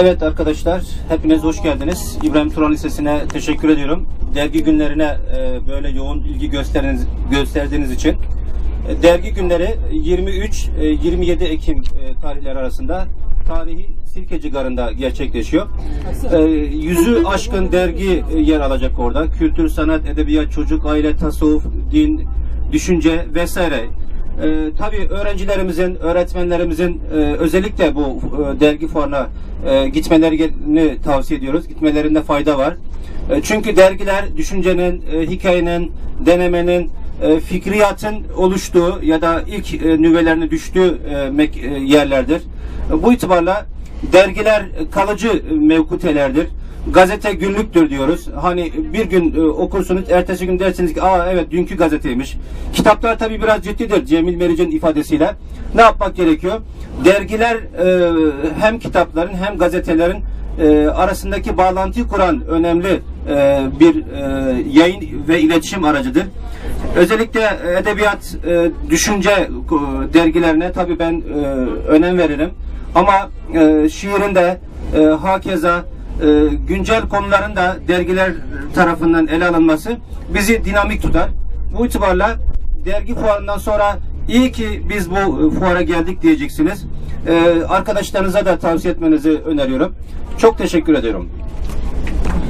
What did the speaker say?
Evet arkadaşlar, hepiniz hoş geldiniz. İbrahim Turan Lisesi'ne teşekkür ediyorum. Dergi günlerine e, böyle yoğun ilgi gösteriniz, gösterdiğiniz için. E, Dergi günleri 23-27 Ekim e, tarihleri arasında tarihi Sirkeci Garı'nda gerçekleşiyor. Yüzü aşkın dergi yer alacak orada. Kültür, sanat, edebiyat, çocuk, aile, tasavvuf, din, düşünce vesaire. Ee, tabii öğrencilerimizin, öğretmenlerimizin e, özellikle bu e, dergi fuarına e, gitmelerini tavsiye ediyoruz. Gitmelerinde fayda var. E, çünkü dergiler düşüncenin, e, hikayenin, denemenin, e, fikriyatın oluştuğu ya da ilk e, nüvelerini düştüğü e, e, yerlerdir. E, bu itibarla dergiler kalıcı mevkutelerdir. Gazete günlüktür diyoruz. Hani bir gün e, okursunuz, ertesi gün dersiniz ki aa evet dünkü gazeteymiş. Kitaplar tabii biraz ciddidir Cemil Meriç'in ifadesiyle. Ne yapmak gerekiyor? Dergiler e, hem kitapların hem gazetelerin e, arasındaki bağlantıyı kuran önemli e, bir e, yayın ve iletişim aracıdır. Özellikle edebiyat, e, düşünce e, dergilerine tabii ben e, önem veririm. Ama e, şiirinde e, hakeza e, güncel konuların da dergiler tarafından ele alınması bizi dinamik tutar. Bu itibarla dergi fuarından sonra iyi ki biz bu fuara geldik diyeceksiniz. E, arkadaşlarınıza da tavsiye etmenizi öneriyorum. Çok teşekkür ediyorum.